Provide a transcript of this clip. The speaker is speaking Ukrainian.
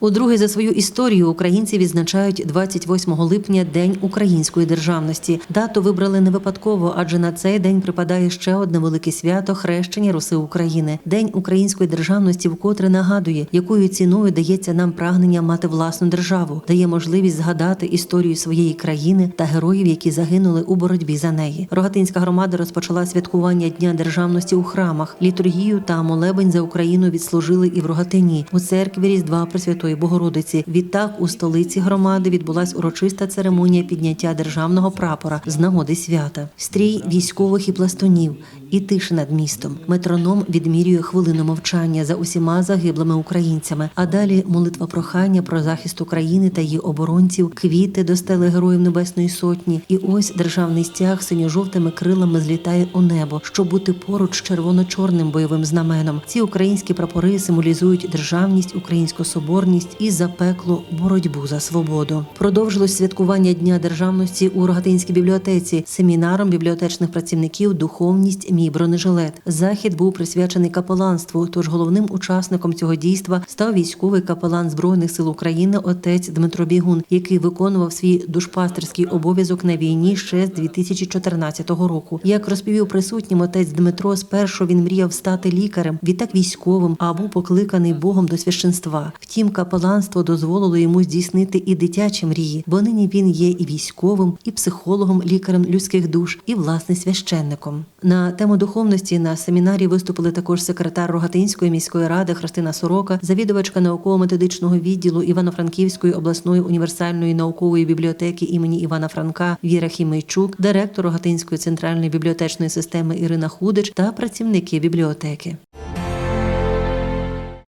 Удруге за свою історію українці відзначають 28 липня День української державності. Дату вибрали не випадково, адже на цей день припадає ще одне велике свято хрещення Руси України. День української державності вкотре нагадує, якою ціною дається нам прагнення мати власну державу, дає можливість згадати історію своєї країни та героїв, які загинули у боротьбі за неї. Рогатинська громада розпочала святкування Дня державності у храмах. Літургію та молебень за Україну відслужили і в Рогатині у церкві Різдва Пресвятої Богородиці. Відтак у столиці громади відбулась урочиста церемонія підняття державного прапора з нагоди свята, стрій військових і пластунів, і тиша над містом. Метроном відмірює хвилину мовчання за усіма загиблими українцями. А далі молитва прохання про захист України та її оборонців, квіти до стели Героїв Небесної Сотні. І ось державний стяг синьо-жовтими крилами злітає у небо, щоб бути поруч з червоно-чорним бойовим знаменом. Ці українські прапори символізують державність, українську соборність і запеклу боротьбу за свободу. Продовжилось святкування Дня державності у Рогатинській бібліотеці семінаром бібліотечних працівників Духовність мій бронежилет. Захід був присвячений капеланству. Тож головним учасником цього дійства став військовий капелан збройних сил України отець Дмитро Бігун, який виконував свій душпастерський обов'язок на війні ще з 2014 року. Як розповів присутнім отець Дмитро, спершу він мріяв стати лікарем, відтак військовим, а був покликаний Богом до священства. Втім, капеланство дозволило йому здійснити і дитячі мрії, бо нині він є і військовим, і психологом, лікарем людських душ, і власне священником. На тему духовності на семінарі виступили також секретар Рогатинської міської ради Христина Сорока, завідувачка науково-методичного відділу Івано-Франківської обласної універсальної наукової бібліотеки імені Івана Франка Віра Хімейчук, директор Рогатинської центральної бібліотечної системи Ірина Худич та працівники бібліотеки.